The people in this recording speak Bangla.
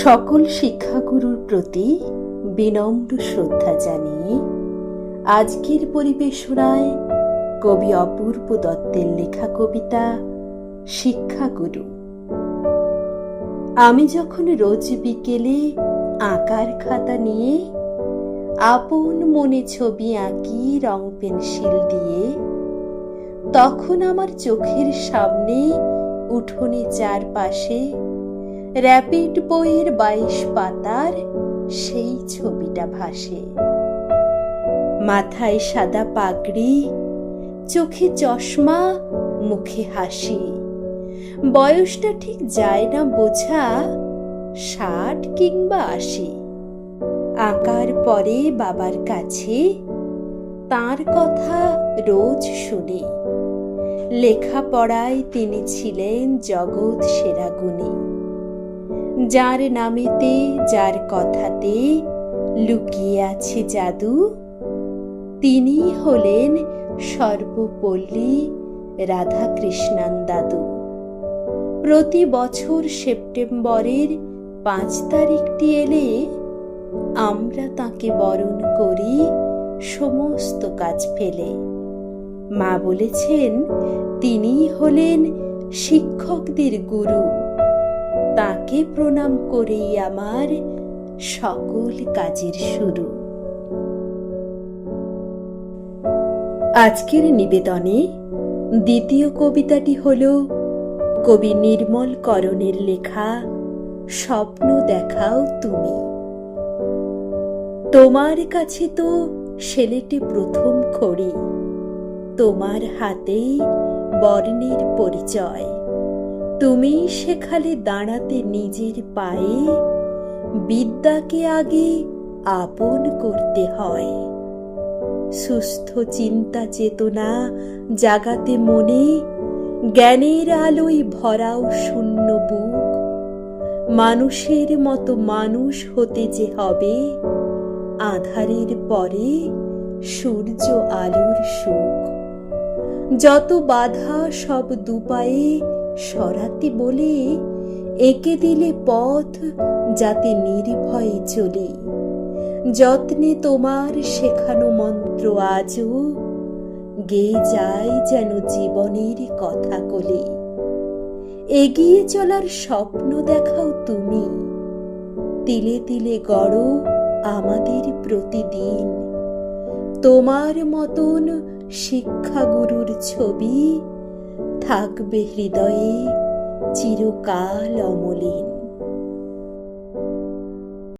সকল শিক্ষাগুরুর প্রতি বিনম্র শ্রদ্ধা জানিয়ে আজকের পরিবেশনায় কবি অপূর্ব দত্তের লেখা কবিতা শিক্ষাগুরু। আমি যখন রোজ বিকেলে আঁকার খাতা নিয়ে আপন মনে ছবি আঁকি, রং পেন্সিল দিয়ে, তখন আমার চোখের সামনে উঠোনে চারপাশে র্যাপিড বইয়ের বাইশ পাতার সেই ছবিটা ভাসে। মাথায় সাদা পাগড়ি, চোখে চশমা, মুখে হাসি। বয়সটা ঠিক যায় না বোঝা, ষাট কিংবা আশি। আঁকার পরে বাবার কাছে তার কথা রোজ শুনি। লেখাপড়ায় তিনি ছিলেন জগৎ সেরা গুণী। যার নামেতে, যার কথাতে লুকিয়ে আছে জাদু, তিনি হলেন সর্বপল্লী রাধাকৃষ্ণান দাদু। প্রতি বছর সেপ্টেম্বরের পাঁচ তারিখটি এলে আমরা তাকে বরণ করি সমস্ত কাজ ফেলে। মা বলেছেন তিনি হলেন শিক্ষকদের গুরু। তাকে প্রণাম করেই আমার সকল কাজের শুরু। আজকের নিবেদনে দ্বিতীয় কবিতাটি হল কবি নির্মল করণের লেখা স্বপ্ন দেখাও তুমি। তোমার কাছে তো ছেলেটি প্রথম খড়ি, তোমার হাতেই বর্ণের পরিচয়। তুমি সেখানে দাঁড়াতে নিজের পায়ে বিদ্যাকে আগে আপন করতে হয়। সুস্থ চিন্তা চেতনা জাগাতে মনে জ্ঞানের আলোয় ভরাও শূন্য বুক। মানুষের মতো মানুষ হতে যে হবে, আধারের পরে সূর্য আলোর সুখ যত বাধা সব দুপায়ে সরাতে বলে এঁকে দিলে পথ যাতে নির্ভয়ে চলে। যত্নে তোমার শেখানো মন্ত্র আজও গেয়ে যায় যেন জীবনের কথা কলে। এগিয়ে চলার স্বপ্ন দেখাও তুমি। তিলে তিলে গড় আমাদের প্রতিদিন। তোমার মতন শিক্ষাগুরুর ছবি থাকবে হৃদয়ে চিরকাল অমলিন।